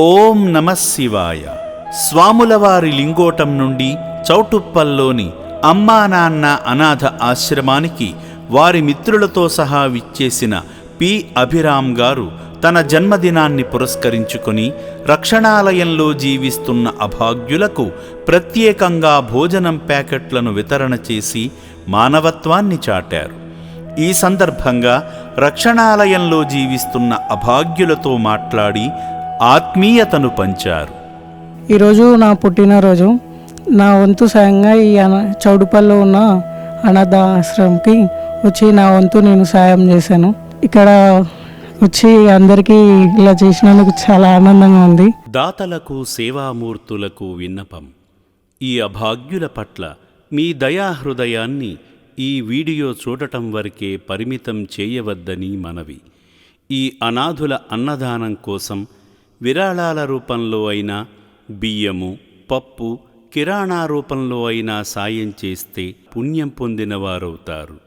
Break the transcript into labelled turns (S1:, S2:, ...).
S1: ఓం నమ శివాయ. స్వాములవారి లింగోటం నుండి చౌటుప్పల్లోని అమ్మా నాన్న అనాథ ఆశ్రమానికి వారి మిత్రులతో సహా విచ్చేసిన పి. అభిరామ్ గారు తన జన్మదినాన్ని పురస్కరించుకొని రక్షణాలయంలో జీవిస్తున్న అభాగ్యులకు ప్రత్యేకంగా భోజనం ప్యాకెట్లను వితరణ చేసి మానవత్వాన్ని చాటారు. ఈ సందర్భంగా రక్షణాలయంలో జీవిస్తున్న అభాగ్యులతో మాట్లాడి ఆత్మీయతను పంచారు.
S2: ఈరోజు నా పుట్టినరోజు. నా వంతు సాయంగా ఈ అన చౌడుపల్లో ఉన్న అనాథ ఆశ్రమంకి వచ్చి నా వంతు నేను సాయం చేశాను. ఇక్కడ వచ్చి అందరికీ ఇలా చేసినందుకు చాలా ఆనందంగా ఉంది.
S1: దాతలకు సేవామూర్తులకు విన్నపం. ఈ అభాగ్యుల పట్ల మీ దయాహృదయాన్ని ఈ వీడియో చూడటం వరకే పరిమితం చేయవద్దని మనవి. ఈ అనాథుల అన్నదానం కోసం విరాళాల రూపంలో అయినా బియ్యము పప్పు కిరాణా రూపంలో అయినా సాయం చేస్తే పుణ్యం పొందినవారవుతారు.